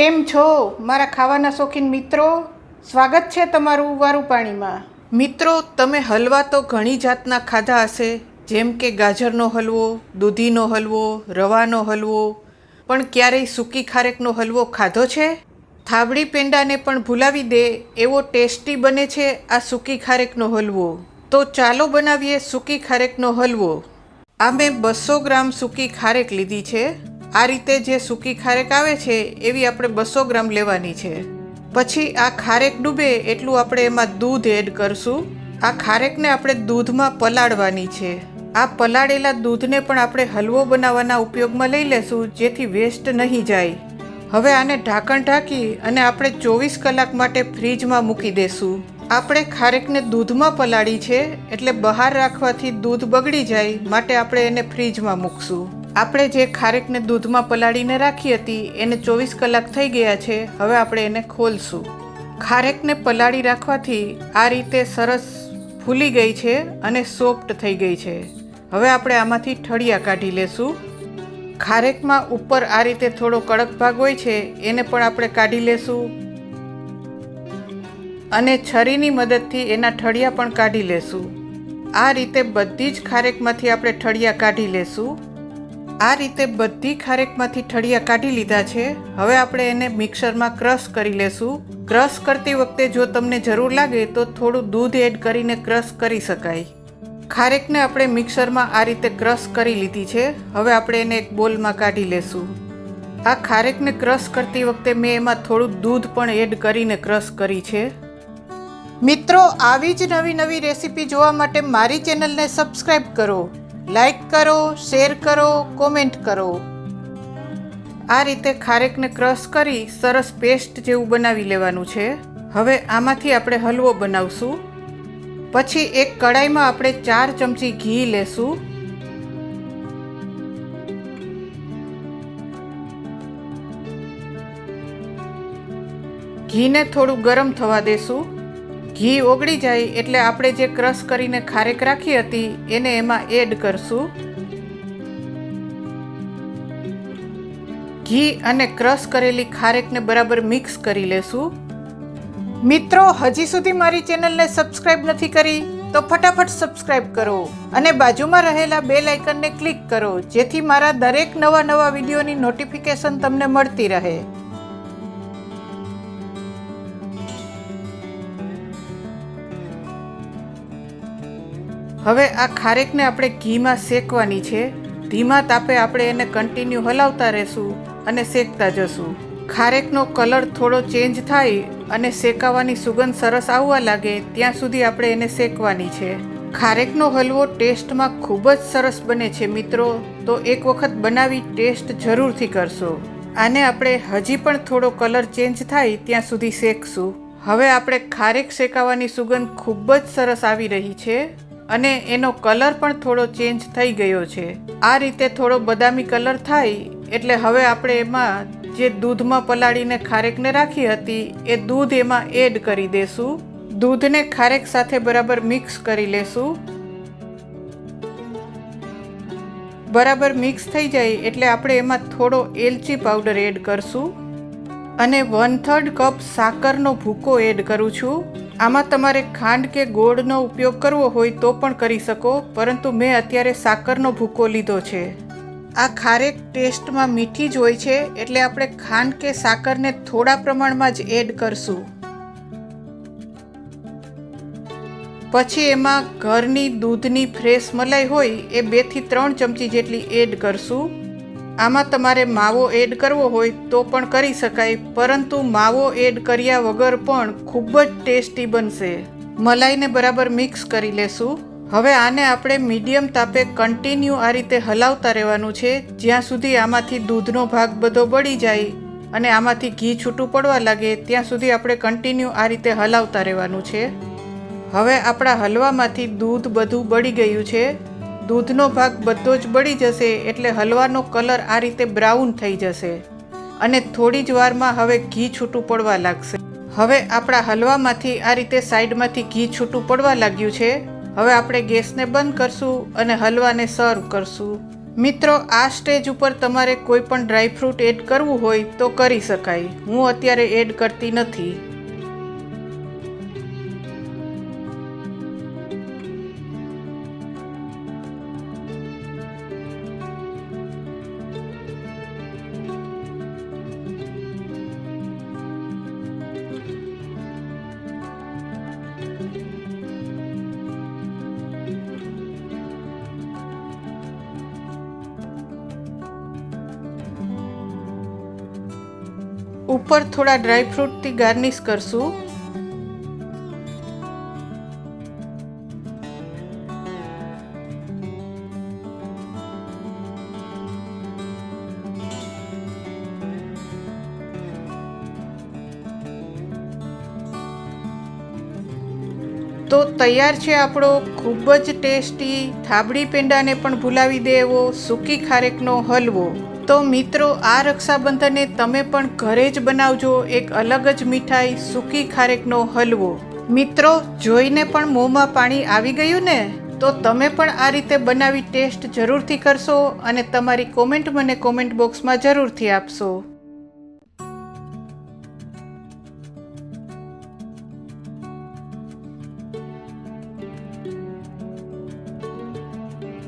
કેમ છો મારા ખાવાના શોખીન મિત્રો? સ્વાગત છે તમારું વારું પાણીમાં મિત્રો, તમે હલવા તો ઘણી જાતના ખાધા હશે, જેમ કે ગાજરનો હલવો, દૂધીનો હલવો, રવાનો હલવો, પણ ક્યારેય સૂકી ખારેકનો હલવો ખાધો છે? થાબડી પેંડાને પણ ભૂલાવી દે, એવો ટેસ્ટી બને છે આ સૂકી ખારેકનો હલવો. તો ચાલો બનાવીએ સૂકી ખારેકનો હલવો. આ મેં બસો ગ્રામ સૂકી ખારેક લીધી છે. આ રીતે જે સૂકી ખારેક આવે છે, એવી આપણે બસો ગ્રામ લેવાની છે. પછી આ ખારેક ડૂબે એટલું આપણે એમાં દૂધ એડ કરશું. આ ખારેકને આપણે દૂધમાં પલાળવાની છે. આ પલાળેલા દૂધને પણ આપણે હલવો બનાવવાના ઉપયોગમાં લઈ લેશું, જેથી વેસ્ટ નહીં જાય. હવે આને ઢાંકણ ઢાંકી અને આપણે ચોવીસ કલાક માટે ફ્રીજમાં મૂકી દેશું. આપણે ખારેકને દૂધમાં પલાળી છે, એટલે બહાર રાખવાથી દૂધ બગડી જાય, માટે આપણે એને ફ્રીજમાં મૂકશું. આપણે જે ખારેકને દૂધમાં પલાળીને રાખી હતી, એને ચોવીસ કલાક થઈ ગયા છે, હવે આપણે એને ખોલશું. ખારેકને પલાળી રાખવાથી આ રીતે સરસ ફૂલી ગઈ છે અને સોફ્ટ થઈ ગઈ છે. હવે આપણે આમાંથી ઠળિયા કાઢી લેશું. ખારેકમાં ઉપર આ રીતે થોડો કડક ભાગ હોય છે, એને પણ આપણે કાઢી લેશું. અને છરીની મદદથી એના ઠળિયા પણ કાઢી લેશું. આ રીતે બધી જ ખારેકમાંથી આપણે ઠળિયા કાઢી લેશું. આ રીતે બધી ખારેકમાંથી ઠળિયા કાઢી લીધા છે. હવે આપણે એને મિક્સરમાં ક્રશ કરી લેશું. ક્રશ કરતી વખતે જો તમને જરૂર લાગે તો થોડું દૂધ એડ કરીને ક્રશ કરી શકાય. ખારેકને આપણે મિક્સરમાં આ રીતે ક્રશ કરી લીધી છે. હવે આપણે એને એક બોલમાં કાઢી લેશું. આ ખારેકને ક્રશ કરતી વખતે મેં એમાં થોડું દૂધ પણ એડ કરીને ક્રશ કરી છે. મિત્રો, આવી જ નવી નવી રેસીપી જોવા માટે મારી ચેનલને સબસ્ક્રાઈબ કરો. લાઈક કરો, શેર કરો, કોમેન્ટ કરો. આ રીતે ખારેકને ક્રશ કરી સરસ પેસ્ટ જેવું બનાવી લેવાનું છે. હવે આમાંથી આપણે હલવો બનાવશું. પછી એક કડાઈમાં આપણે ચાર ચમચી ઘી લેશું. ઘીને થોડું ગરમ થવા દેશું. ઘી ઓગળી જાય એટલે આપણે જે ક્રશ કરીને ખારેક રાખી હતી, એને એમાં એડ કરશું. ઘી અને ક્રશ કરેલી ખારેકને બરાબર મિક્સ કરી લેશું. મિત્રો, હજી સુધી મારી ચેનલને સબસ્ક્રાઇબ નથી કરી, તો ફટાફટ સબસ્ક્રાઇબ કરો અને બાજુમાં રહેલા બે લાઇકનને ક્લિક કરો, જેથી મારા દરેક નવા નવા વિડીયોની નોટિફિકેશન તમને મળતી રહે. હવે આ ખારેકને આપણે ઘીમાં શેકવાની છે. ધીમા તાપે આપણે એને કન્ટિન્યુ હલાવતા રહેશું અને શેકતા જશું. ખારેકનો કલર થોડો ચેન્જ થાય અને શેકાવાની સુગંધ સરસ આવવા લાગે ત્યાં સુધી આપણે એને શેકવાની છે. ખારેકનો હલવો ટેસ્ટમાં ખૂબ જ સરસ બને છે મિત્રો. તો એક વખત બનાવી ટેસ્ટ જરૂરથી કરશો. આને આપણે હજી પણ થોડો કલર ચેન્જ થાય ત્યાં સુધી શેકશું. હવે આપણે ખારેક શેકાવાની સુગંધ ખૂબ જ સરસ આવી રહી છે. અને એનો કલર પણ થોડો ચેન્જ થઈ ગયો છે. આ રીતે થોડો બદામી કલર થાય, એટલે હવે આપણે એમાં જે દૂધમાં પલાળીને ખારેકને રાખી હતી, એ દૂધ એમાં એડ કરી દેશું. દૂધને ખારેક સાથે બરાબર મિક્સ કરી લેશું. બરાબર મિક્સ થઈ જાય, એટલે આપણે એમાં થોડો એલચી પાવડર એડ કરશું. અને વન થર્ડ કપ સાકરનો ભૂકો એડ કરું છું. આમાં તમારે ખાંડ કે ગોળનો ઉપયોગ કરવો હોય તો પણ કરી શકો, પરંતુ મેં અત્યારે સાકરનો ભૂકો લીધો છે. આ ખારેક ટેસ્ટમાં મીઠી જ હોય છે, એટલે આપણે ખાંડ કે સાકરને થોડા પ્રમાણમાં જ એડ કરશું. પછી એમાં ઘરની દૂધની ફ્રેશ મલાઈ હોય, એ બેથી ત્રણ ચમચી જેટલી એડ કરશું. આમાં તમારે માવો એડ કરવો હોય તો પણ કરી શકાય, પરંતુ માવો એડ કર્યા વગર પણ ખૂબ જ ટેસ્ટી બનશે. મલાઈને બરાબર મિક્સ કરી લેશું. હવે આને આપણે મીડિયમ તાપે કન્ટિન્યુ આ રીતે હલાવતા રહેવાનું છે, જ્યાં સુધી આમાંથી દૂધનો ભાગ બધો બળી જાય અને આમાંથી ઘી છૂટું પડવા લાગે, ત્યાં સુધી આપણે કન્ટિન્યુ આ રીતે હલાવતા રહેવાનું છે. હવે આપણા હલવામાંથી દૂધ બધું બળી ગયું છે. દૂધનો ભાગ બધો જ બળી જશે એટલે હલવાનો કલર આ રીતે બ્રાઉન થઈ જશે. અને થોડી જ વારમાં હવે ઘી છૂટું પડવા લાગશે. હવે આપણા હલવામાંથી આ રીતે સાઈડમાંથી ઘી છૂટું પડવા લાગ્યું છે. હવે આપણે ગેસને બંધ કરશું અને હલવાને સર્વ કરશું. મિત્રો, આ સ્ટેજ ઉપર તમારે કોઈ પણ ડ્રાયફ્રૂટ એડ કરવું હોય તો કરી શકાય. હું અત્યારે એડ કરતી નથી. ઉપર થોડા ડ્રાયફ્રૂટથી ગાર્નિશ કરશું. તો તૈયાર છે આપણો ખૂબ જ ટેસ્ટી થાબડી પેંડાને પણ ભૂલાવી દે એવો સૂકી ખારેકનો હલવો. તો મિત્રો, આ રક્ષાબંધને તમે પણ ઘરે જ બનાવજો એક અલગ જ મીઠાઈ, સૂકી ખારેકનો હલવો. મિત્રો, જોઈને પણ મોંમાં પાણી આવી ગયું ને? તો તમે પણ આ રીતે બનાવી ટેસ્ટ જરૂરથી કરશો અને તમારી કોમેન્ટ મને કોમેન્ટ બોક્સમાં જરૂરથી આપશો.